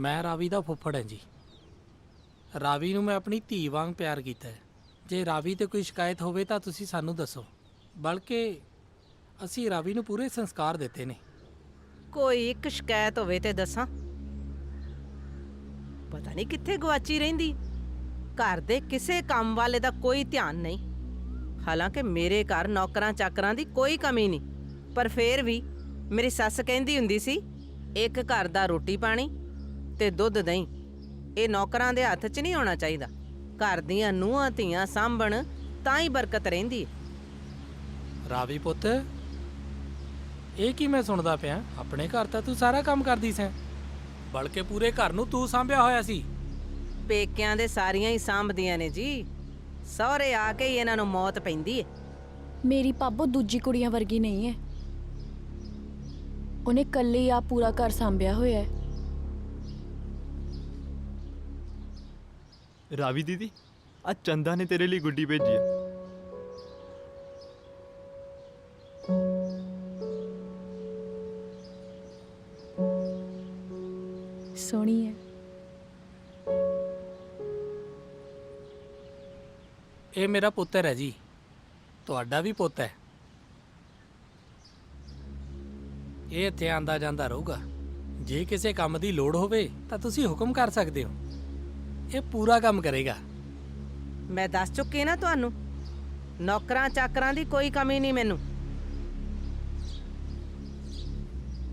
ਮੈਂ ਰਾਵੀ ਦਾ ਫੁੱਫੜ ਹਾਂ ਜੀ। ਰਾਵੀ ਨੂੰ ਮੈਂ ਆਪਣੀ ਧੀ ਵਾਂਗ ਪਿਆਰ ਕੀਤਾ ਹੈ। ਜੇ ਰਾਵੀ ਤੇ ਕੋਈ ਸ਼ਿਕਾਇਤ ਹੋਵੇ ਤਾਂ ਤੁਸੀਂ ਸਾਨੂੰ ਦੱਸੋ। ਬਲਕਿ ਅਸੀਂ ਰਾਵੀ ਨੂੰ ਪੂਰੇ ਸੰਸਕਾਰ ਦਿੱਤੇ ਨੇ। ਕੋਈ ਇੱਕ ਸ਼ਿਕਾਇਤ ਹੋਵੇ ਤੇ ਦੱਸਾਂ। ਪਤਾ ਨਹੀਂ ਕਿੱਥੇ ਗਵਾਚੀ ਰਹਿੰਦੀ। ਘਰ ਦੇ ਕਿਸੇ ਕੰਮ ਵਾਲੇ ਦਾ ਕੋਈ ਧਿਆਨ ਨਹੀਂ। ਹਾਲਾਂਕਿ ਮੇਰੇ ਘਰ ਨੌਕਰਾਂ ਚਾਕਰਾਂ ਦੀ ਕੋਈ ਕਮੀ ਨਹੀਂ। ਪਰ ਫੇਰ ਵੀ ਮੇਰੀ ਸੱਸ ਕਹਿੰਦੀ ਹੁੰਦੀ ਸੀ, ਇੱਕ ਘਰ ਦਾ ਰੋਟੀ ਪਾਣੀ ਤੇ ਦੁੱਧ ਦਹੀਂ ਇਹ ਨੌਕਰਾਂ ਦੇ ਹੱਥ 'ਚ ਨਹੀਂ ਹੋਣਾ ਚਾਹੀਦਾ। ਘਰ ਦੀਆਂ ਨੂੰਹਾਂ ਧੀਆਂ ਸਾਂਭਣ ਤਾਂ ਹੀ ਬਰਕਤ ਰਹਿੰਦੀ ਹੈ ਰਾਵੀ ਪੁੱਤ ਇਹ ਕੀ ਮੈਂ ਸੁਣਦਾ ਪਿਆ? ਆਪਣੇ ਘਰ ਤਾਂ ਤੂੰ ਸਾਰਾ ਕੰਮ ਕਰਦੀ ਸੈਂ। ਬਲਕਿ ਪੂਰੇ ਘਰ ਨੂੰ ਤੂੰ ਸਾਂਭਿਆ ਹੋਇਆ ਸੀ। ਪੇਕਿਆਂ ਦੇ ਸਾਰੀਆਂ ਹੀ ਸਾਂਭਦੀਆਂ ਨੇ ਜੀ। ਸਹੁਰੇ ਆ ਕੇ ਹੀ ਇਹਨਾਂ ਨੂੰ ਮੌਤ ਪੈਂਦੀ ਹੈ ਮੇਰੀ ਪਾਪੋ ਦੂਜੀ ਕੁੜੀਆਂ ਵਰਗੀ ਨਹੀਂ ਹੈ ਉਹਨੇ ਕੱਲੀ ਆ ਪੂਰਾ ਘਰ ਸੰਭਿਆ ਹੋਇਆ ਹੈ ਰਾਵੀ ਦੀਦੀ ਆ ਚੰਦਾ ਨੇ ਤੇਰੇ ਲਈ ਗੁੱਡੀ ਭੇਜੀ ਆ। ਸੋਹਣੀ ਹੈ। ਇਹ ਮੇਰਾ ਪੁੱਤਰ ਹੈ ਜੀ ਤੁਹਾਡਾ ਵੀ ਪੁੱਤ ਹੈ। ਇਹ ਇੱਥੇ ਆਂਦਾ ਜਾਂਦਾ ਰਹੂਗਾ। ਜੇ ਕਿਸੇ ਕੰਮ ਦੀ ਲੋੜ ਹੋਵੇ ਤਾਂ ਤੁਸੀਂ ਹੁਕਮ ਕਰ ਸਕਦੇ ਹੋ। ਇਹ ਪੂਰਾ ਕੰਮ ਕਰੇਗਾ। ਮੈਂ ਦੱਸ ਚੁੱਕੀ ਨਾ ਤੁਹਾਨੂੰ ਨੌਕਰਾਂ ਚਾਕਰਾਂ ਦੀ ਕੋਈ ਕਮੀ ਨਹੀਂ ਮੈਨੂੰ।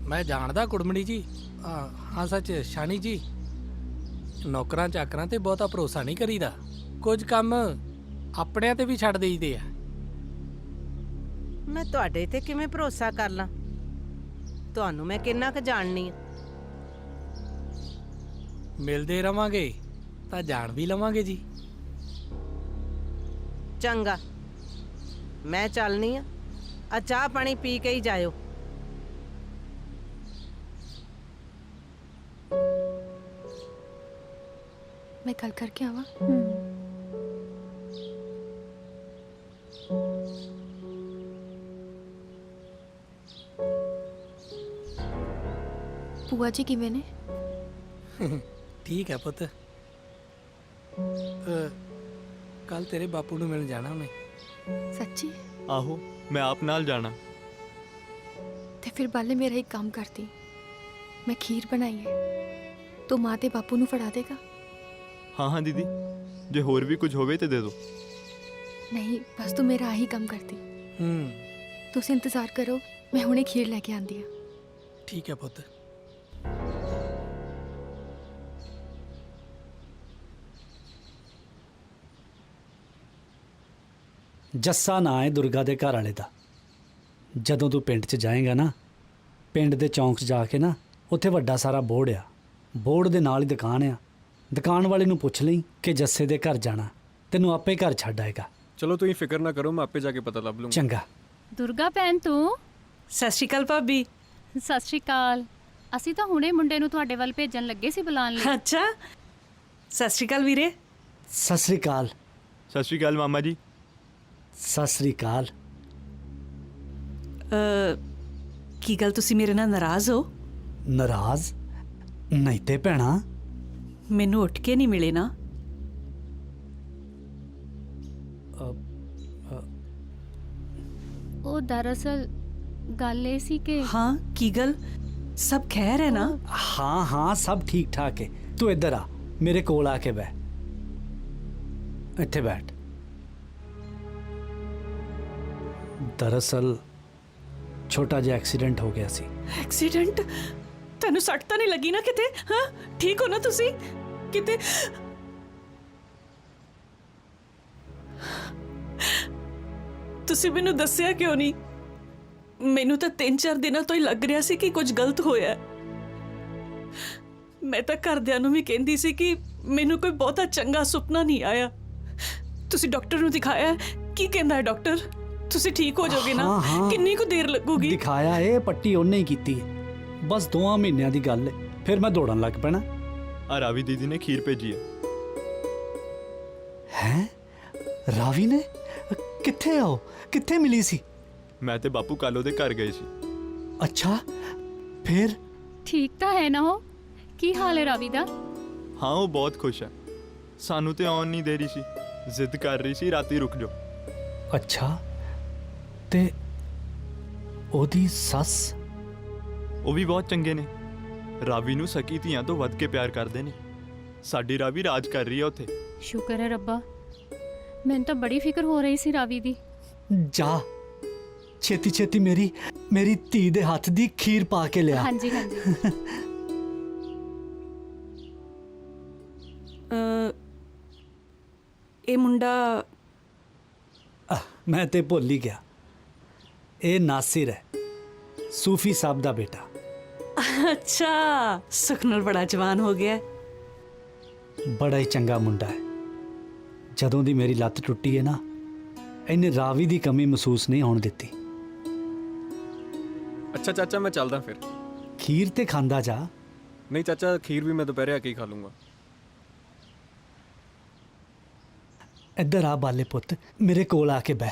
ਮੈਂ ਜਾਣਦਾ ਕੁੜਮਣੀ ਜੀ ਹਾਂ ਸੱਚ ਸ਼ਾਨੀ ਜੀ। ਨੌਕਰਾਂ ਚਾਕਰਾਂ ਤੇ ਬਹੁਤਾ ਭਰੋਸਾ ਨਹੀਂ ਕਰੀਦਾ। ਕੁਝ ਕੰਮ ਆਪਣਿਆਂ ਤੇ ਵੀ ਛੱਡ ਦੇਈਦੇ ਆ। ਮੈਂ ਤੁਹਾਡੇ ਤੇ ਕਿਵੇਂ ਭਰੋਸਾ ਕਰ ਲਾਂ? ਤੁਹਾਨੂੰ ਮੈਂ ਕਿੰਨਾ ਕੁ ਜਾਣਨੀ ਆ। ਮਿਲਦੇ ਰਵਾਂਗੇ। ਤਾਂ ਜਾਣ ਵੀ ਲਵਾਂਗੇ ਜੀ। ਚੰਗਾ। ਮੈਂ ਚੱਲਨੀ ਆ। ਆ ਚਾਹ ਪਾਣੀ ਪੀ ਕੇ ਹੀ ਜਾਇਓ। ਮੈਂ ਗੱਲ ਕਰਕੇ ਆਵਾਂ। ਭੂਆ ਜੀ ਕਿਵੇਂ ਨੇ? ਠੀਕ ਹੈ ਪੁੱਤ। ਕੱਲ ਤੇਰੇ ਬਾਪੂ ਨੂੰ ਮਿਲਣ ਜਾਣਾ ਉਹਨੇ। ਸੱਚੀ? ਆਹੋ ਮੈਂ ਆਪ ਨਾਲ ਜਾਣਾ। ਤੇ ਫਿਰ ਬਾਲੇ ਮੇਰਾ ਇੱਕ ਕੰਮ ਕਰਦੀ। ਮੈਂ ਖੀਰ ਬਣਾਈ ਹੈ। ਤੂੰ ਮਾਂ ਤੇ ਬਾਪੂ ਨੂੰ ਫੜਾ ਦੇਗਾ। ਹਾਂ ਹਾਂ ਦੀਦੀ। ਜੇ ਹੋਰ ਵੀ ਕੁਝ ਹੋਵੇ ਤੇ ਦੇ ਦਿਓ। ਨਹੀਂ ਬਸ ਤੂੰ ਮੇਰਾ ਆਹੀ ਕੰਮ ਕਰਦੀ। ਹੂੰ। ਤੁਸੀਂ ਇੰਤਜ਼ਾਰ ਕਰੋ ਮੈਂ ਹੁਣੇ ਖੀਰ ਲੈ ਕੇ ਆਂਦੀ ਹਾਂ। ਠੀਕ ਹੈ ਪੁੱਤ। ਜੱਸਾ ਨਾਂ ਹੈ ਦੁਰਗਾ ਦੇ ਘਰ ਵਾਲੇ ਦਾ। ਜਦੋਂ ਤੂੰ ਪਿੰਡ 'ਚ ਜਾਏਗਾ ਨਾ ਪਿੰਡ ਦੇ ਚੌਂਕ 'ਚ ਜਾ ਕੇ ਨਾ ਉੱਥੇ ਵੱਡਾ ਸਾਰਾ ਬੋਰਡ ਆ। ਬੋਰਡ ਦੇ ਨਾਲ ਹੀ ਦੁਕਾਨ ਆ। ਦੁਕਾਨ ਵਾਲੇ ਨੂੰ ਪੁੱਛ ਲਈ ਕਿ ਜੱਸੇ ਦੇ ਘਰ ਜਾਣਾ ਤੈਨੂੰ ਆਪੇ ਘਰ ਛੱਡ ਆਏਗਾ। ਚਲੋ ਤੁਸੀਂ ਫਿਕਰ ਨਾ ਕਰੋ ਮੈਂ ਆਪੇ ਜਾ ਕੇ ਪਤਾ ਲੱਭ ਲੂੰਗਾ। ਚੰਗਾ। ਦੁਰਗਾ ਭੈਣ ਤੂੰ? ਸਤਿ ਸ਼੍ਰੀ ਅਕਾਲ ਭਾਬੀ। ਸਤਿ ਸ਼੍ਰੀ ਅਕਾਲ। ਅਸੀਂ ਤਾਂ ਹੁਣੇ ਮੁੰਡੇ ਨੂੰ ਤੁਹਾਡੇ ਵੱਲ ਭੇਜਣ ਲੱਗੇ ਸੀ ਬੁਲਾਉਣ ਲਈ। ਅੱਛਾ। ਸਤਿ ਸ਼੍ਰੀ ਅਕਾਲ ਵੀਰੇ। ਸਤਿ ਸ੍ਰੀ ਅਕਾਲ। ਸਤਿ ਸ਼੍ਰੀ ਅਕਾਲ ਮਾਮਾ ਜੀ। ਸਤਿ ਸ੍ਰੀ ਅਕਾਲ। ਕੀ ਗੱਲ ਤੁਸੀਂ ਮੇਰੇ ਨਾਲ ਨਾਰਾਜ਼ ਹੋ? ਨਾਰਾਜ਼? ਨਹੀਂ ਤੇ ਭੈਣਾ। ਮੈਨੂੰ ਉੱਠ ਕੇ ਨਹੀਂ ਮਿਲੇ ਨਾ। ਉਹ ਦਰਅਸਲ ਗੱਲ ਇਹ ਸੀ ਕਿ ਹਾਂ ਕੀ ਗੱਲ? ਸਭ ਖੈਰ ਹੈ ਨਾ? ਹਾਂ ਹਾਂ ਸਭ ਠੀਕ ਠਾਕ ਹੈ। ਤੂੰ ਇੱਧਰ ਆ। ਮੇਰੇ ਕੋਲ ਆ ਕੇ ਬਹਿ। ਇੱਥੇ ਬੈਠ। ਦਰਅਸਲ ਛੋਟਾ ਜਿਹਾ ਐਕਸੀਡੈਂਟ ਹੋ ਗਿਆ ਸੀ ਐਕਸੀਡੈਂਟ ਤੁਹਾਨੂੰ ਸੱਟ ਤਾਂ ਨਹੀਂ ਲੱਗੀ ਨਾ ਕਿਤੇ ਹਾਂ ਠੀਕ ਹੋ ਨਾ ਤੁਸੀਂ ਕਿਤੇ ਤੁਸੀਂ ਮੈਨੂੰ ਦੱਸਿਆ ਕਿਉਂ ਨਹੀਂ ਮੈਨੂੰ ਤਾਂ 3-4 ਦਿਨਾਂ ਤੋਂ ਹੀ ਲੱਗ ਰਿਹਾ ਸੀ ਕਿ ਕੁਝ ਗਲਤ ਹੋਇਆ ਹੈ। ਮੈਂ ਤਾਂ ਘਰਦਿਆਂ ਨੂੰ ਵੀ ਕਹਿੰਦੀ ਸੀ ਕਿ ਮੈਨੂੰ ਕੋਈ ਬਹੁਤਾ ਚੰਗਾ ਸੁਪਨਾ ਨਹੀਂ ਆਇਆ ਤੁਸੀਂ ਡਾਕਟਰ ਨੂੰ ਦਿਖਾਇਆ ਕੀ ਕਹਿੰਦਾ ਹੈ ਡਾਕਟਰ ਤੁਸੀਂ ਠੀਕ ਹੋ ਜਾਓਗੇ ਨਾ? ਹਾਂ, ਹਾਂ। ਕਿੰਨੀ ਕੁ ਦੇਰ ਲੱਗੂਗੀ? ਦਿਖਾਇਆ ਇਹ ਪੱਟੀ ਉਹਨੇ ਹੀ ਕੀਤੀ। ਹੈ ਬਸ ਦੋਆਂ ਮਹੀਨਿਆਂ ਦੀ ਗੱਲ ਹੈ ਫਿਰ ਮੈਂ ਦੌੜਨ ਲੱਗ ਪੈਣਾ। ਆ ਰਾਵੀ ਦੀਦੀ ਨੇ ਖੀਰ ਭੇਜੀ ਆ ਹੈ? ਰਾਵੀ ਨੇ? ਕਿੱਥੇ ਆਓ ਕਿੱਥੇ ਮਿਲੀ ਸੀ? ਮੈਂ ਤੇ ਬਾਪੂ ਕੱਲ ਉਹਦੇ ਘਰ ਗਏ ਸੀ। ਅੱਛਾ ਫਿਰ? ਠੀਕ ਤਾਂ ਹੈ ਨਾ ਉਹ? ਕੀ ਹਾਲ ਹੈ ਰਾਵੀ ਦਾ? ਹਾਂ ਉਹ ਬਹੁਤ ਖੁਸ਼ ਹੈ। ਸਾਨੂੰ ਤੇ ਆਉਣ ਨਹੀਂ ਦੇ ਰਹੀ ਸੀ। ਜ਼ਿੱਦ ਕਰ ਰਹੀ ਸੀ ਰਾਤੀ ਰੁਕ ਜਾਓ। ਅੱਛਾ। ਤੇ ਉਹਦੀ ਸੱਸ? ਉਹ ਵੀ ਬਹੁਤ ਚੰਗੇ ਨੇ। ਰਾਵੀ ਨੂੰ ਸਕੀ ਧੀਆਂ ਤੋਂ ਵੱਧ ਕੇ ਪਿਆਰ ਕਰਦੇ ਨੇ। ਸਾਡੀ ਰਾਵੀ ਰਾਜ ਕਰ ਰਹੀ ਹੈ ਉੱਥੇ। ਸ਼ੁਕਰ ਹੈ ਰੱਬਾ। ਮੈਨੂੰ ਤਾਂ ਬੜੀ ਫਿਕਰ ਹੋ ਰਹੀ ਸੀ ਰਾਵੀ ਦੀ। ਜਾ। ਛੇਤੀ ਛੇਤੀ ਮੇਰੀ ਮੇਰੀ ਧੀ ਦੇ ਹੱਥ ਦੀ ਖੀਰ ਪਾ ਕੇ ਲਿਆ। ਹਾਂਜੀ ਹਾਂਜੀ। ਅ, ਇਹ ਮੁੰਡਾ ਮੈਂ ਤੇ ਭੁੱਲ ਹੀ ਗਿਆ। ਇਹ ਨਾਸਿਰ ਹੈ ਸੂਫੀ ਸਾਹਿਬ ਦਾ ਬੇਟਾ। ਅੱਛਾ ਸੁਖਨਲ ਬੜਾ ਜਵਾਨ ਹੋ ਗਿਆ ਹੈ। ਬੜਾ ਹੀ ਚੰਗਾ ਮੁੰਡਾ ਹੈ। ਜਦੋਂ ਦੀ ਮੇਰੀ ਲੱਤ ਟੁੱਟੀ ਹੈ ਨਾ ਇਹਨੇ ਰਾਵੀ ਦੀ ਕਮੀ ਮਹਿਸੂਸ ਨਹੀਂ ਹੋਣ ਦਿੱਤੀ। ਅੱਛਾ ਚਾਚਾ ਮੈਂ ਚੱਲਦਾ ਫਿਰ। ਖੀਰ ਤੇ ਖਾਂਦਾ ਜਾ। ਨਹੀਂ ਚਾਚਾ ਖੀਰ ਵੀ ਮੈਂ ਦੁਪਹਿਰੇ ਆ ਕੇ ਹੀ ਖਾ ਲੂੰਗਾ। ਇੱਧਰ ਆ ਬਾਲੇ ਪੁੱਤ ਮੇਰੇ ਕੋਲ ਆ ਕੇ ਬਹਿ।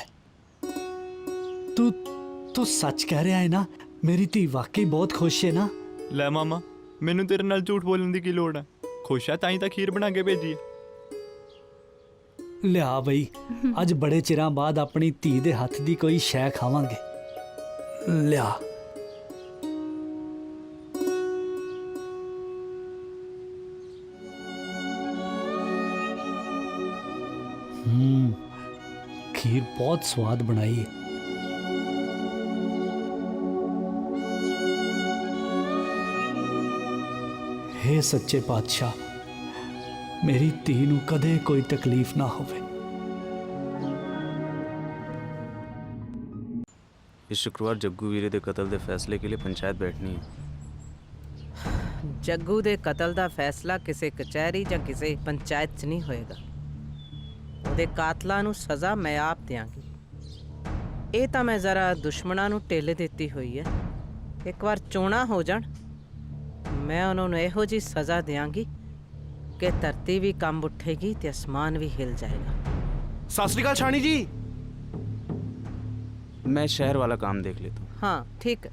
ਤੂੰ ਤੂੰ ਸੱਚ ਕਹਿ ਰਿਹਾ ਹੈ ਨਾ? ਮੇਰੀ ਧੀ ਵਾਕਈ ਬਹੁਤ ਖੁਸ਼ ਹੈ ਨਾ? ਲੈ ਮਾਮਾ ਮੈਨੂੰ ਤੇਰੇ ਨਾਲ ਝੂਠ ਬੋਲਣ ਦੀ ਕੀ ਲੋੜ ਹੈ ਖੁਸ਼ ਹੈ ਤਾਂ ਹੀ ਤਾਂ ਖੀਰ ਬਣਾ ਕੇ ਭੇਜੀ ਹੈ ਲਿਆ ਬਈ ਅੱਜ ਬੜੇ ਚਿਰਾਂ ਬਾਅਦ ਆਪਣੀ ਧੀ ਦੇ ਹੱਥ ਦੀ ਕੋਈ ਸ਼ੈ ਖਾਵਾਂਗੇ। ਲਿਆ। ਹੂੰ ਖੀਰ ਬਹੁਤ ਸਵਾਦ ਬਣਾਈ ਹੈ हे ਸੱਚੇ ਪਾਤਸ਼ਾਹ ਮੇਰੀ ਧੀ ਨੂੰ ਕਦੇ ਕੋਈ ਤਕਲੀਫ ਨਾ ਹੋਵੇ। ਇਸ ਸ਼ੁੱਕਰਵਾਰ ਜੱਗੂ ਵੀਰੇ ਦੇ ਕਤਲ ਦੇ ਫੈਸਲੇ ਕੇ ਲਈ ਪੰਚਾਇਤ ਬੈਠਣੀ ਹੈ। ਜੱਗੂ ਦੇ ਕਤਲ ਦਾ ਫੈਸਲਾ ਕਿਸੇ ਕਚਹਿਰੀ ਜਾਂ ਕਿਸੇ ਪੰਚਾਇਤ 'ਚ ਨਹੀਂ ਹੋਏਗਾ। ਉਹਦੇ ਕਾਤਲਾਂ ਨੂੰ ਸਜ਼ਾ ਮੈਂ ਆਪ ਦਿਆਂਗੀ। ਇਹ ਤਾਂ ਮੈਂ ਜ਼ਰਾ ਦੁਸ਼ਮਣਾਂ ਨੂੰ ਟੇਲੇ ਦਿੱਤੀ ਹੋਈ ਹੈ। ਇੱਕ ਵਾਰ ਚੋਣਾ ਹੋ ਜਾਣ ਮੈਂ ਉਹਨਾਂ ਨੂੰ ਇਹੋ ਜੀ ਸਜ਼ਾ ਦਿਆਂਗੀ ਕਿ ਧਰਤੀ ਵੀ ਕੰਬ ਉੱਠੇਗੀ ਤੇ ਅਸਮਾਨ ਵੀ ਹਿਲ ਜਾਏਗਾ ਸਤਿ ਸ਼੍ਰੀ ਅਕਾਲ ਸ਼ਾਨੀ ਜੀ मैं शहर वाला काम देख लेता हूँ ਹਾਂ ਠੀਕ ਹੈ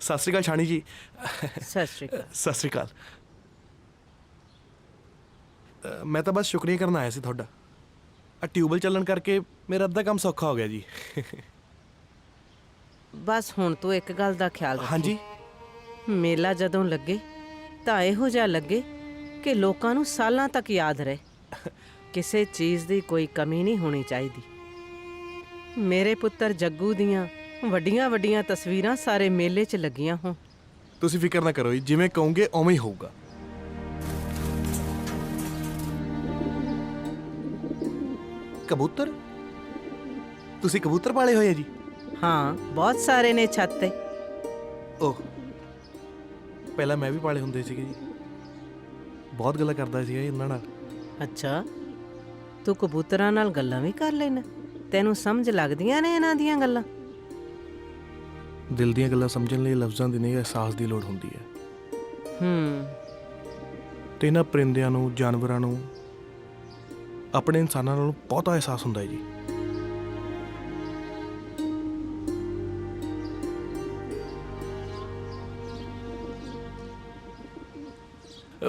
ਸਤਿ ਸ਼੍ਰੀ ਅਕਾਲ ਸ਼ਾਨੀ ਜੀ ਸਤਿ ਸ਼੍ਰੀ ਅਕਾਲ ਸਤਿ ਸ਼੍ਰੀ ਅਕਾਲ ਅ, ਮੈਂ ਤਾਂ ਬਸ ਸ਼ੁਕਰੀਆ ਕਰਨ ਆਇਆ ਸੀ ਤੁਹਾਡਾ ਆ ਟਿਊਬਲ ਚੱਲਣ ਕਰਕੇ ਮੇਰਾ ਅੱਧਾ ਕੰਮ ਸੌਖਾ ਹੋ ਗਿਆ ਜੀ। ਬਸ ਹੁਣ ਤੂੰ ਇੱਕ ਗੱਲ ਦਾ ਖਿਆਲ ਰੱਖੀ। ਹਾਂਜੀ। ਮੇਲਾ ਜਦੋਂ ਲੱਗੇ ਤਾਂ ਇਹੋ ਜਿਹਾ ਲੱਗੇ ਕਿ ਲੋਕਾਂ ਨੂੰ ਸਾਲਾਂ ਤੱਕ ਯਾਦ ਰਹੇ। ਕਿਸੇ ਚੀਜ਼ ਦੀ ਕੋਈ ਕਮੀ ਨਹੀਂ ਹੋਣੀ ਚਾਹੀਦੀ। ਮੇਰੇ ਪੁੱਤਰ ਜੱਗੂ ਦੀਆਂ ਵੱਡੀਆਂ ਵੱਡੀਆਂ ਤਸਵੀਰਾਂ ਸਾਰੇ ਮੇਲੇ 'ਚ ਲੱਗੀਆਂ ਹੋਣ। ਤੁਸੀਂ ਫਿਕਰ ਨਾ ਕਰੋ ਜੀ ਜਿਵੇਂ ਕਹੋਗੇ ਉਵੇਂ ਹੀ ਹੋਊਗਾ। ਕਬੂਤਰ? ਤੁਸੀਂ ਕਬੂਤਰ ਪਾਲੇ ਹੋਏ ਆ ਜੀ? ਹਾਂ ਬਹੁਤ ਸਾਰੇ ਨੇ ਛੱਤ ਤੇ। ਓਹ ਪਹਿਲਾਂ ਮੈਂ ਵੀ ਪਾਲੇ ਹੁੰਦੇ ਸੀਗੇ ਜੀ। ਬਹੁਤ ਗੱਲਾਂ ਕਰਦਾ ਸੀਗਾ ਜੀ ਇਹਨਾਂ ਨਾਲ। ਅੱਛਾ ਤੂੰ ਕਬੂਤਰਾਂ ਨਾਲ ਗੱਲਾਂ ਵੀ ਕਰ ਲੈਣਾ ਤੈਨੂੰ ਸਮਝ ਲੱਗਦੀਆਂ ਨੇ ਇਹਨਾਂ ਦੀਆਂ ਗੱਲਾਂ? ਦਿਲ ਦੀਆਂ ਗੱਲਾਂ ਸਮਝਣ ਲਈ ਲਫ਼ਜ਼ਾਂ ਦੀ ਨਹੀਂ ਅਹਿਸਾਸ ਦੀ ਲੋੜ ਹੁੰਦੀ ਹੈ। ਹੂੰ। ਤੇ ਇਹਨਾਂ ਪਰਿੰਦਿਆਂ ਨੂੰ ਜਾਨਵਰਾਂ ਨੂੰ ਆਪਣੇ ਇਨਸਾਨਾਂ ਨਾਲੋਂ ਬਹੁਤਾ ਅਹਿਸਾਸ ਹੁੰਦਾ ਹੈ ਜੀ।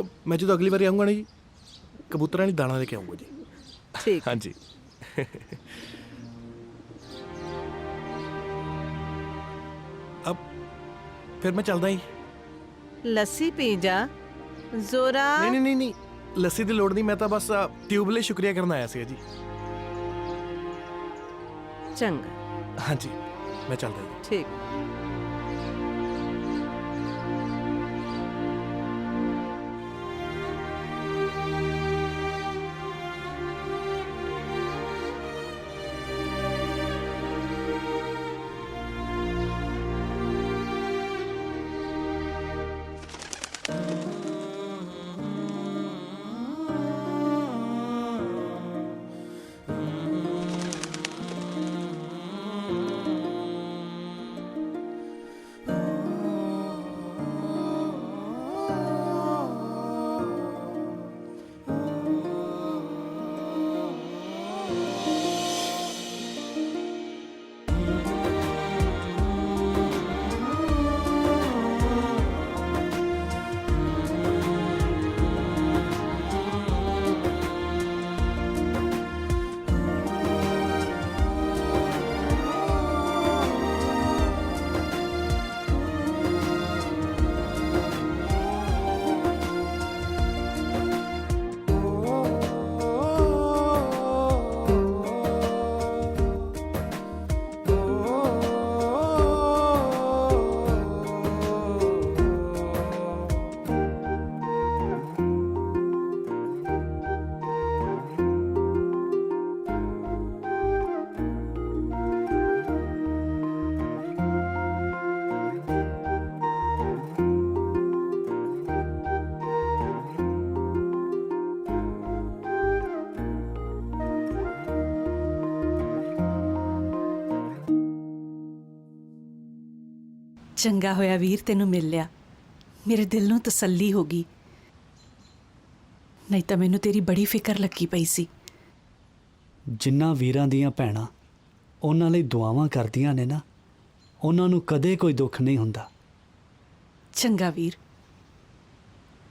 ਅ, ਮੈਂ ਜਦੋਂ ਅਗਲੀ ਵਾਰੀ ਆਉਂਗਾ ਨਾ ਜੀ ਕਬੂਤਰਾਂ ਦੀ ਦਾਣਾ ਲੈ ਕੇ ਆਉਂਗਾ ਜੀ। ਠੀਕ। ਹਾਂਜੀ। ਅਬ ਫਿਰ ਮੈਂ ਚੱਲਦਾ ਜੀ। ਲੱਸੀ ਪੀ ਜਾ। ਜ਼ੋਰਾ ਨਹੀਂ ਨਹੀਂ ਨਹੀਂ ਨਹੀਂ। ਲੱਸੀ ਦੀ ਲੋੜ ਨਹੀਂ ਮੈਂ ਤਾਂ ਬਸ ਟਿਊਬ ਲਈ ਸ਼ੁਕਰੀਆ ਕਰਨ ਆਇਆ ਸੀ ਜੀ। ਚੰਗਾ। ਹਾਂਜੀ ਮੈਂ ਚੱਲਦਾ ਜੀ। ਠੀਕ। ਚੰਗਾ ਹੋਇਆ ਵੀਰ ਤੈਨੂੰ ਮਿਲ ਲਿਆ। ਮੇਰੇ ਦਿਲ ਨੂੰ ਤਸੱਲੀ ਹੋ ਗਈ। ਨਹੀਂ ਤਾਂ ਮੈਨੂੰ ਤੇਰੀ ਬੜੀ ਫਿਕਰ ਲੱਗੀ ਪਈ ਸੀ। ਜਿਨ੍ਹਾਂ ਵੀਰਾਂ ਦੀਆਂ ਭੈਣਾਂ ਉਹਨਾਂ ਲਈ ਦੁਆਵਾਂ ਕਰਦੀਆਂ ਨੇ ਨਾ ਉਹਨਾਂ ਨੂੰ ਕਦੇ ਕੋਈ ਦੁੱਖ ਨਹੀਂ ਹੁੰਦਾ। ਚੰਗਾ ਵੀਰ।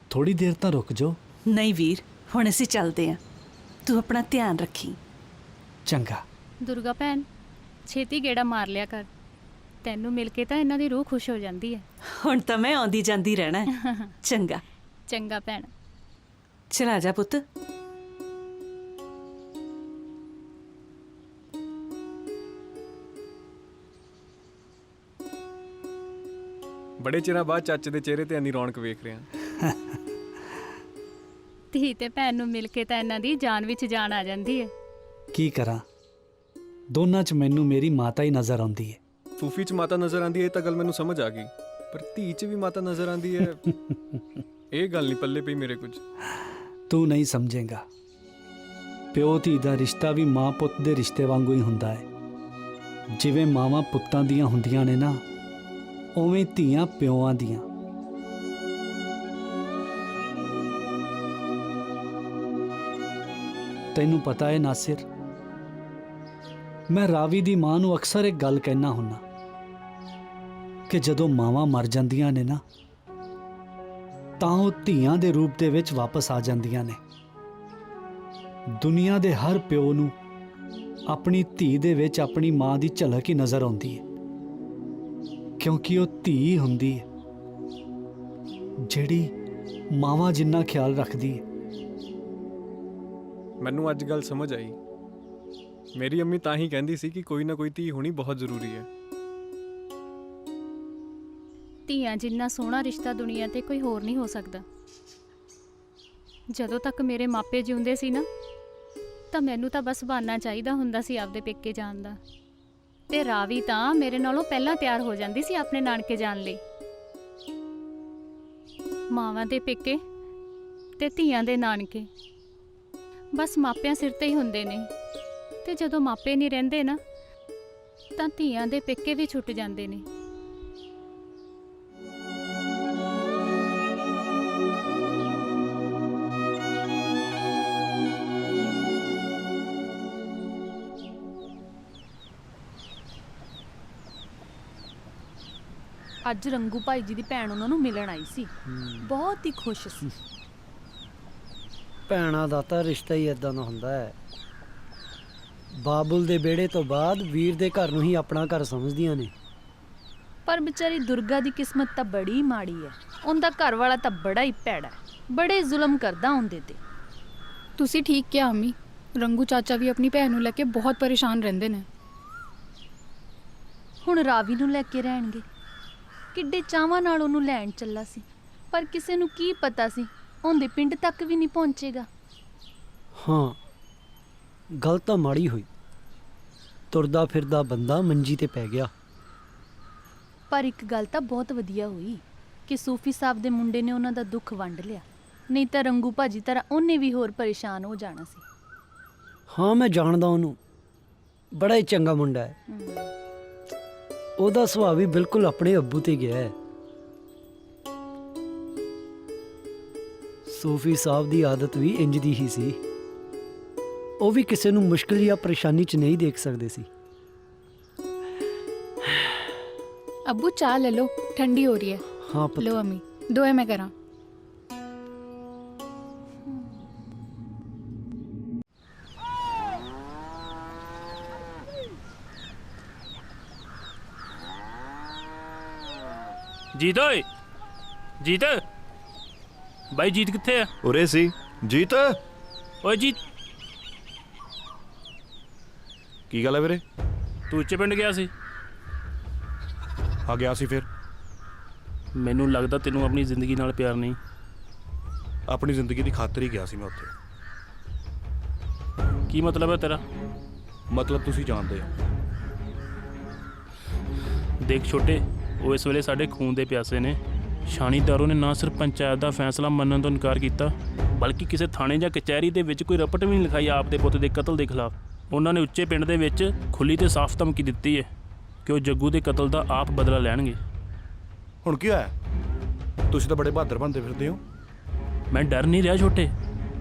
ਥੋੜੀ ਦੇਰ ਤਾਂ ਰੁਕ ਜਾਓ। ਨਹੀਂ ਵੀਰ ਹੁਣ ਅਸੀਂ ਚੱਲਦੇ ਆਂ ਤੂੰ ਆਪਣਾ ਧਿਆਨ ਰੱਖੀ। ਚੰਗਾ। ਦੁਰਗਾ ਭੈਣ ਛੇਤੀ ਗੇੜਾ ਮਾਰ ਲਿਆ ਕਰ। ਤੈਨੂੰ ਮਿਲ ਕੇ ਤਾਂ ਇਹਨਾਂ ਦੀ ਰੂਹ ਖੁਸ਼ ਹੋ ਜਾਂਦੀ ਹੈ। ਹੁਣ ਤਾਂ ਮੈਂ ਆਉਂਦੀ ਜਾਂਦੀ ਰਹਿਣਾ ਹੈ। ਚੰਗਾ। ਚੰਗਾ ਭੈਣ। ਚਲਾ ਜਾ ਪੁੱਤ। ਬੜੇ ਚਿਰਾਂ ਬਾਅਦ ਚਾਚੇ ਦੇ ਚਿਹਰੇ ਤੇ ਇੰਨੀ ਰੌਣਕ ਵੇਖ ਰਿਹਾ। ਧੀ ਤੇ ਭੈਣ ਨੂੰ ਮਿਲ ਕੇ ਤਾਂ ਇਹਨਾਂ ਦੀ ਜਾਨ ਵਿੱਚ ਜਾਨ ਆ ਜਾਂਦੀ ਹੈ। ਕੀ ਕਰਾਂ? ਦੋਨਾਂ 'ਚ ਮੈਨੂੰ ਮੇਰੀ ਮਾਤਾ ਹੀ ਨਜ਼ਰ ਆਉਂਦੀ ਹੈ। ਫੂਫੀ ਚ ਮਾਤਾ ਨਜ਼ਰ ਆਂਦੀ ਹੈ ਇਹ ਤਾਂ ਗੱਲ ਮੈਨੂੰ ਸਮਝ ਆ ਗਈ। ਪਰ ਧੀ ਚ ਵੀ ਮਾਤਾ ਨਜ਼ਰ ਆਂਦੀ ਹੈ। ਇਹ ਗੱਲ ਨਹੀਂ ਪੱਲੇ ਪਈ ਮੇਰੇ ਕੁਝ। ਤੂੰ ਨਹੀਂ ਸਮਝੇਗਾ। ਪਿਓ ਧੀ ਦਾ ਰਿਸ਼ਤਾ ਵੀ ਮਾਂ ਪੁੱਤ ਦੇ ਰਿਸ਼ਤੇ ਵਾਂਗੂ ਹੀ ਹੁੰਦਾ ਹੈ। ਜਿਵੇਂ ਮਾਵਾਂ ਪੁੱਤਾਂ ਦੀਆਂ ਹੁੰਦੀਆਂ ਨੇ ਨਾ ਉਵੇਂ ਧੀਆਂ ਪਿਓਆਂ ਦੀਆਂ। ਤੈਨੂੰ ਪਤਾ ਹੈ ਨਾਸਿਰ ਮੈਂ ਰਾਵੀ ਦੀ ਮਾਂ ਨੂੰ ਅਕਸਰ ਇੱਕ ਗੱਲ ਕਹਿਣਾ ਹੁੰਨਾ। ਕਿ ਜਦੋਂ ਮਾਵਾਂ ਮਰ ਜਾਂਦੀਆਂ ਨੇ ਨਾ, ਤਾਂ ਉਹ ਧੀਆਂ ਦੇ ਰੂਪ ਦੇ ਵਿੱਚ ਵਾਪਸ ਆ ਜਾਂਦੀਆਂ ਨੇ। ਦੁਨੀਆ ਦੇ ਹਰ ਪਿਓ ਨੂੰ ਆਪਣੀ ਧੀ ਦੇ ਵਿੱਚ ਆਪਣੀ ਮਾਂ ਦੀ ਝਲਕ ਹੀ ਨਜ਼ਰ ਆਉਂਦੀ ਹੈ। ਕਿਉਂਕਿ ਉਹ ਧੀ ਹੁੰਦੀ ਹੈ, ਜਿਹੜੀ ਮਾਵਾਂ ਜਿੰਨਾ ਖਿਆਲ ਰੱਖਦੀ ਹੈ। ਮੈਨੂੰ ਅੱਜ ਗੱਲ ਸਮਝ ਆਈ। ਮੇਰੀ ਅੰਮੀ ਤਾਂ ਹੀ ਕਹਿੰਦੀ ਸੀ ਕਿ ਕੋਈ ਨਾ ਕੋਈ ਧੀ ਹੋਣੀ ਬਹੁਤ ਜ਼ਰੂਰੀ ਹੈ। ਧੀਆਂ ਜਿੰਨਾ ਸੋਹਣਾ ਰਿਸ਼ਤਾ ਦੁਨੀਆ ਤੇ ਕੋਈ ਹੋਰ ਨਹੀਂ ਹੋ ਸਕਦਾ। ਜਦੋਂ ਤੱਕ ਮੇਰੇ ਮਾਪੇ ਜਿਉਂਦੇ ਸੀ ਨਾ, ਤਾਂ ਮੈਨੂੰ ਤਾਂ ਬਸ ਬਹਾਨਾ ਚਾਹੀਦਾ ਹੁੰਦਾ ਸੀ ਆਪਦੇ ਪੇਕੇ ਜਾਣ ਦਾ। ਤੇ ਰਾਵੀ ਤਾਂ ਮੇਰੇ ਨਾਲੋਂ ਪਹਿਲਾਂ ਤਿਆਰ ਹੋ ਜਾਂਦੀ ਸੀ ਆਪਣੇ ਨਾਨਕੇ ਜਾਣ ਲਈ। ਮਾਵਾਂ ਦੇ ਪੇਕੇ ਤੇ ਧੀਆਂ ਦੇ ਨਾਨਕੇ। ਬਸ ਮਾਪਿਆਂ ਸਿਰ ਤੇ ਹੀ ਹੁੰਦੇ ਨੇ। ਤੇ ਜਦੋਂ ਮਾਪੇ ਨਹੀਂ ਰਹਿੰਦੇ ਨਾ, ਤਾਂ ਧੀਆਂ ਦੇ ਪੇਕੇ ਵੀ ਛੁੱਟ ਜਾਂਦੇ ਨੇ। ਅੱਜ ਰੰਗੂ ਭਾਈ ਜੀ ਦੀ ਭੈਣ ਉਹਨਾਂ ਨੂੰ ਮਿਲਣ ਆਈ ਸੀ। ਬਹੁਤ ਹੀ ਖੁਸ਼ ਸੀ। ਭੈਣਾਂ ਦਾ ਤਾਂ ਰਿਸ਼ਤਾ ਹੀ ਇਦਾਂ ਦਾ ਹੁੰਦਾ ਹੈ। ਬਾਬੁਲ ਦੇ ਵਿਹੜੇ ਤੋਂ ਬਾਅਦ ਵੀਰ ਦੇ ਘਰ ਨੂੰ ਹੀ ਆਪਣਾ ਘਰ ਸਮਝਦੀਆਂ ਨੇ। ਪਰ ਵਿਚਾਰੀ ਦੁਰਗਾ ਦੀ ਕਿਸਮਤ ਤਾਂ ਬੜੀ ਮਾੜੀ ਹੈ। ਉਹਦਾ ਘਰ ਵਾਲਾ ਤਾਂ ਬੜਾ ਹੀ ਭੈੜਾ ਹੈ। ਬੜੇ ਜ਼ੁਲਮ ਕਰਦਾ ਉਹਦੇ ਤੇ। ਤੁਸੀਂ ਠੀਕ ਕਿਹਾ ਅੰਮੀ। ਰੰਗੂ ਚਾਚਾ ਵੀ ਆਪਣੀ ਭੈਣ ਨੂੰ ਲੈ ਕੇ ਬਹੁਤ ਪਰੇਸ਼ਾਨ ਰਹਿੰਦੇ ਨੇ। ਹੁਣ ਰਾਵੀ ਨੂੰ ਲੈ ਕੇ ਰਹਿਣਗੇ। ਕਿੱਡੇ ਚਾਵਾਂ ਨਾਲ ਉਹਨੂੰ ਲੈਣ ਚੱਲਾ ਸੀ। ਪਰ ਕਿਸੇ ਨੂੰ ਕੀ ਪਤਾ ਸੀ ਉਹਦੇ ਪਿੰਡ ਤੱਕ ਵੀ ਨਹੀਂ ਪਹੁੰਚੇਗਾ। ਹਾਂ ਗੱਲ ਤਾਂ ਮਾੜੀ ਹੋਈ। ਤੁਰਦਾ ਫਿਰਦਾ ਬੰਦਾ ਮੰਜੀ ਤੇ ਪੈ ਗਿਆ। ਪਰ ਇੱਕ ਗੱਲ ਤਾਂ ਬਹੁਤ ਵਧੀਆ ਹੋਈ ਕਿ ਸੂਫੀ ਸਾਹਿਬ ਦੇ ਮੁੰਡੇ ਨੇ ਉਹਨਾਂ ਦਾ ਦੁੱਖ ਵੰਡ ਲਿਆ। ਨਹੀਂ ਤਾਂ ਰੰਗੂ ਭਾਜੀ ਤਰ੍ਹਾਂ ਉਹਨੇ ਵੀ ਹੋਰ ਪਰੇਸ਼ਾਨ ਹੋ ਜਾਣਾ ਸੀ। ਹਾਂ ਮੈਂ ਜਾਣਦਾ ਉਹਨੂੰ। ਬੜਾ ਹੀ ਚੰਗਾ ਮੁੰਡਾ ਹੈ। ਉਹਦਾ ਸੁਭਾਅ ਵੀ ਬਿਲਕੁਲ ਆਪਣੇ ਅੱਬੂ ਤੇ ਗਿਆ ਹੈ। ਸੂਫੀ ਸਾਹਿਬ ਦੀ ਆਦਤ ਵੀ ਇੰਜ ਦੀ ਹੀ ਸੀ। ਉਹ ਵੀ ਕਿਸੇ ਨੂੰ ਮੁਸ਼ਕਲ ਜਾਂ ਪਰੇਸ਼ਾਨੀ 'ਚ ਨਹੀਂ ਦੇਖ ਸਕਦੇ ਸੀ। ਅੱਬੂ ਚਾਹ ਲੈ ਲਓ ਠੰਡੀ ਹੋ ਰਹੀ ਹੈ। ਹਾਂ ਪੁੱਤ। ਲਓ ਅੰਮੀ ਦੋਏ ਮੈਂ ਕਰਾਂ। ਜੀਤ ਓਏ। ਜੀਤ। ਬਾਈ ਜੀਤ ਕਿੱਥੇ ਆ? ਉਰੇ ਸੀ। ਜੀਤ। ਓਏ ਜੀਤ। ਕੀ ਗੱਲ ਹੈ ਵੀਰੇ? ਤੂੰ ਉੱਚੇ ਪਿੰਡ ਗਿਆ ਸੀ? ਆ ਗਿਆ ਸੀ ਫਿਰ। ਮੈਨੂੰ ਲੱਗਦਾ ਤੈਨੂੰ ਆਪਣੀ ਜ਼ਿੰਦਗੀ ਨਾਲ ਪਿਆਰ ਨਹੀਂ। ਆਪਣੀ ਜ਼ਿੰਦਗੀ ਦੀ ਖਾਤਰ ਹੀ ਗਿਆ ਸੀ ਮੈਂ ਉੱਥੇ। ਕੀ ਮਤਲਬ ਹੈ ਤੇਰਾ? ਮਤਲਬ ਤੁਸੀਂ ਜਾਣਦੇ ਹੋ। ਦੇਖ ਛੋਟੇ ਉਹ ਇਸ ਵੇਲੇ ਸਾਡੇ ਖੂਨ ਦੇ ਪਿਆਸੇ ਨੇ। ਸ਼ਾਨੀਦਾਰੋਂ ਨੇ ਨਾ ਸਿਰਫ ਪੰਚਾਇਤ ਦਾ ਫੈਸਲਾ ਮੰਨਣ ਤੋਂ ਇਨਕਾਰ ਕੀਤਾ ਬਲਕਿ ਕਿਸੇ ਥਾਣੇ ਜਾਂ ਕਚਹਿਰੀ ਦੇ ਵਿੱਚ ਕੋਈ ਰਪਟ ਵੀ ਨਹੀਂ ਲਿਖਾਈ ਆਪਦੇ ਪੁੱਤ ਦੇ ਕਤਲ ਦੇ ਖਿਲਾਫ। ਉਹਨਾਂ ਨੇ ਉੱਚੇ ਪਿੰਡ ਦੇ ਵਿੱਚ ਖੁੱਲੀ ਤੇ ਸਾਫ਼ ਧਮਕੀ ਦਿੱਤੀ ਹੈ ਕਿ ਉਹ ਜੱਗੂ ਦੇ ਕਤਲ ਦਾ ਆਪ ਬਦਲਾ ਲੈਣਗੇ। ਹੁਣ ਕੀ ਹੋਇਆ? ਤੁਸੀਂ ਤਾਂ ਬੜੇ ਬਹਾਦਰ ਬਣਦੇ ਫਿਰਦੇ ਹੋ। ਮੈਂ ਡਰ ਨਹੀਂ ਰਿਹਾ ਛੋਟੇ।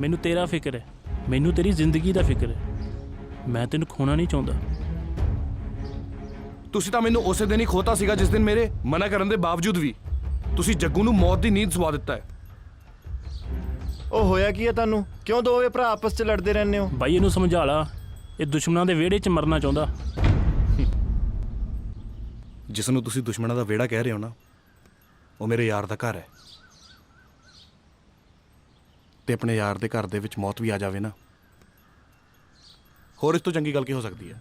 ਮੈਨੂੰ ਤੇਰਾ ਫਿਕਰ ਹੈ। ਮੈਨੂੰ ਤੇਰੀ ਜ਼ਿੰਦਗੀ ਦਾ ਫਿਕਰ ਹੈ। ਮੈਂ ਤੈਨੂੰ ਖੋਣਾ ਨਹੀਂ ਚਾਹੁੰਦਾ। ਤੁਸੀਂ ਤਾਂ ਮੈਨੂੰ ਉਸੇ ਦਿਨ ਹੀ ਖੋਤਾ ਸੀਗਾ ਜਿਸ ਦਿਨ ਮੇਰੇ ਮਨਾ ਕਰਨ ਦੇ ਬਾਵਜੂਦ ਵੀ। ਤੁਸੀਂ ਜੱਗੂ ਨੂੰ ਮੌਤ ਦੀ ਨੀਂਦ ਸਵਾ ਦਿੱਤਾ ਹੈ। ਉਹ ਹੋਇਆ ਕੀ ਹੈ ਤੁਹਾਨੂੰ? ਕਿਉਂ ਦੋਵੇਂ ਭਰਾ ਆਪਸ 'ਚ ਲੜਦੇ ਰਹਿੰਦੇ ਹੋ? ਬਾਈ ਇਹਨੂੰ ਸਮਝਾ ਲਾ। ਇਹ ਦੁਸ਼ਮਣਾਂ ਦੇ ਵਿਹੜੇ 'ਚ ਮਰਨਾ ਚਾਹੁੰਦਾ। ਜਿਸ ਨੂੰ ਤੁਸੀਂ ਦੁਸ਼ਮਣਾਂ ਦਾ ਵਿਹੜਾ ਕਹਿ ਰਹੇ ਹੋ ਨਾ ਉਹ ਮੇਰੇ ਯਾਰ ਦਾ ਘਰ ਹੈ। ਤੇ ਆਪਣੇ ਯਾਰ ਦੇ ਘਰ ਦੇ ਵਿੱਚ ਮੌਤ ਵੀ ਆ ਜਾਵੇ ਨਾ। ਹੋਰ ਇਸ ਤੋਂ ਚੰਗੀ ਗੱਲ ਕੀ ਹੋ ਸਕਦੀ ਹੈ?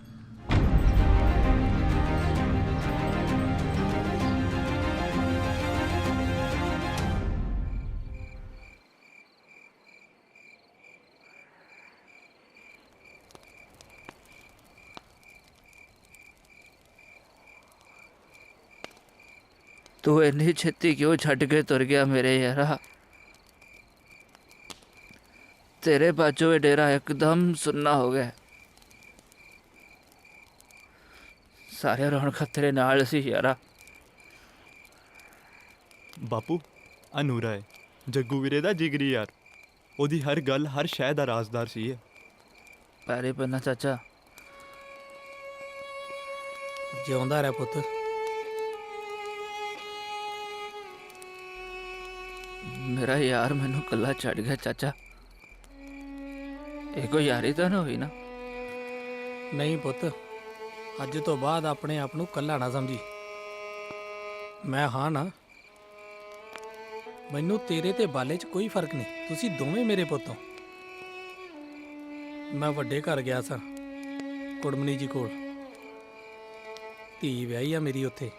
ਤੂੰ ਇੰਨੀ ਛੇਤੀ ਕਿਉਂ ਛੱਡ ਕੇ ਤੁਰ ਗਿਆ ਮੇਰੇ ਯਾਰਾ? ਤੇਰੇ ਬਾਝੋਂ ਇਹ ਡੇਰਾ ਇੱਕਦਮ ਸੁੰਨਾ ਹੋ ਗਿਆ। ਸਾਰੇ ਰੌਣਕ ਤੇਰੇ ਨਾਲ ਸੀ ਯਾਰਾ। ਬਾਪੂ ਅਨੂਰਾ ਹੈ। ਜੱਗੂ ਵੀਰੇ ਦਾ ਜਿਗਰੀ ਯਾਰ। ਉਹਦੀ ਹਰ ਗੱਲ ਹਰ ਸ਼ੈ ਦਾ ਰਾਜ਼ਦਾਰ ਸੀ ਇਹ। ਪੈਰੇ ਪੰਨਾ ਚਾਚਾ। ਜਿਉਂਦਾ ਰਹਿ ਪੁੱਤ। ਮੇਰਾ ਯਾਰ ਮੈਨੂੰ ਕੱਲਾ ਛੱਡ ਗਿਆ ਚਾਚਾ। ਇਹ ਕੋਈ ਯਾਰੀ ਤਾਂ ਨਾ ਹੋਈ ਨਾ। ਨਹੀਂ ਪੁੱਤ, ਅੱਜ ਤੋਂ ਬਾਅਦ ਆਪਣੇ ਆਪ ਨੂੰ ਕੱਲਾ ਨਾ ਸਮਝੀ। ਮੈਂ ਹਾਂ ਨਾ। ਮੈਨੂੰ ਤੇਰੇ ਤੇ ਬਾਲੇ 'ਚ ਕੋਈ ਫ਼ਰਕ ਨਹੀਂ। ਤੁਸੀਂ ਦੋਵੇਂ ਮੇਰੇ ਪੁੱਤ ਹੋ। ਮੈਂ ਵੱਡੇ ਘਰ ਗਿਆ ਸਾਂ, ਕੁੜਮਣੀ ਜੀ ਕੋਲ। ਧੀ ਵਿਆਹੀ ਆ ਮੇਰੀ ਉੱਥੇ।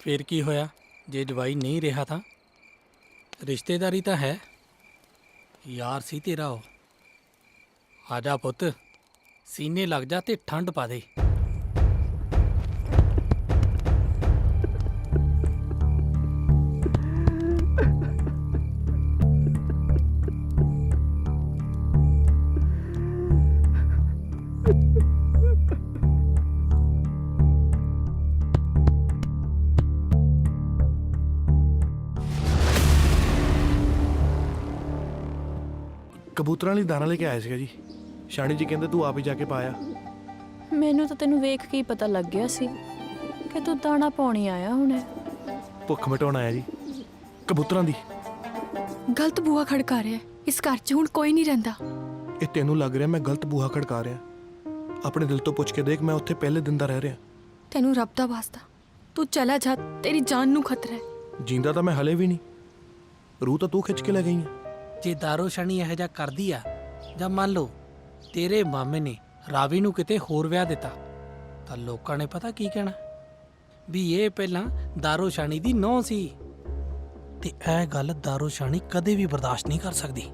ਫੇਰ ਕੀ ਹੋਇਆ? ਜੇ ਜਵਾਈ ਨਹੀਂ ਰਿਹਾ ਤਾਂ? ਰਿਸ਼ਤੇਦਾਰੀ ਤਾਂ ਹੈ। ਯਾਰ ਸੀ ਤੇਰਾ ਉਹ। ਆਜਾ ਪੁੱਤ, ਸੀਨੇ ਲੱਗ ਜਾ ਤੇ ਠੰਡ ਪਾ ਦੇ। ਕਬੂਤਰਾਂ ਲਈ ਦਾਣਾ ਲੈ ਕੇ ਆਇਆ ਸੀਗਾ ਜੀ। ਸ਼ਾਣੀ ਜੀ ਕਹਿੰਦੇ ਤੂੰ ਆਪ ਹੀ ਜਾ ਕੇ ਪਾਇਆ। ਮੈਨੂੰ ਤਾਂ ਤੈਨੂੰ ਵੇਖ ਕੇ ਹੀ ਪਤਾ ਲੱਗ ਗਿਆ ਸੀ ਕਿ ਤੂੰ ਦਾਣਾ ਪਾਉਣੀ ਆਇਆ ਹੁਣ। ਭੁੱਖ ਮਿਟਾਉਣ ਆਇਆ ਜੀ। ਕਬੂਤਰਾਂ ਦੀ। ਗਲਤ ਬੂਆ ਖੜਕਾ ਰਿਹਾ ਇਸ ਘਰ 'ਚ ਹੁਣ ਕੋਈ ਨਹੀਂ ਰਹਿੰਦਾ। ਇਹ ਤੈਨੂੰ ਲੱਗ ਰਿਹਾ ਮੈਂ ਗਲਤ ਬੂਹਾ ਖੜਕਾ ਰਿਹਾ। ਆਪਣੇ ਦਿਲ ਤੋਂ ਪੁੱਛ ਕੇ ਦੇਖ ਮੈਂ ਉੱਥੇ ਪਹਿਲੇ ਦਿਨ ਦਾ ਰਹਿ ਰਿਹਾ। ਤੈਨੂੰ ਰੱਬ ਦਾ ਵਾਸਤਾ। ਤੂੰ ਚਲਾ ਜਾ ਤੇਰੀ ਜਾਨ ਨੂੰ ਖਤਰਾ ਹੈ। ਜਿੰਦਾ ਤਾਂ ਮੈਂ ਹਲੇ ਵੀ ਨਹੀਂ। ਰੂਹ ਤਾਂ ਤੂੰ ਖਿੱਚ ਕੇ ਲੈ ਗਈ ਹੈ। ਜੇ ਦਾਰੋ ਸ਼ਨੀ ਇਹੋ ਜਿਹਾ ਕਰਦੀ ਆ, ਜਾਂ ਮੰਨ ਲਓ ਤੇਰੇ ਮਾਮੇ ਨੇ ਰਾਵੀ ਨੂੰ ਕਿਤੇ ਹੋਰ ਵਿਆਹ ਦਿੱਤਾ, ਤਾਂ ਲੋਕਾਂ ਨੇ ਪਤਾ ਕੀ ਕਹਿਣਾ? ਵੀ ਇਹ ਪਹਿਲਾਂ ਦਾਰੋ ਸ਼ਾਨੀ ਦੀ ਨੌ ਸੀ। ਤੇ ਇਹ ਗੱਲ ਦਾਰੋ ਸ਼ਾਨੀ ਕਦੇ ਵੀ ਬਰਦਾਸ਼ਤ ਨਹੀਂ ਕਰ ਸਕਦੀ।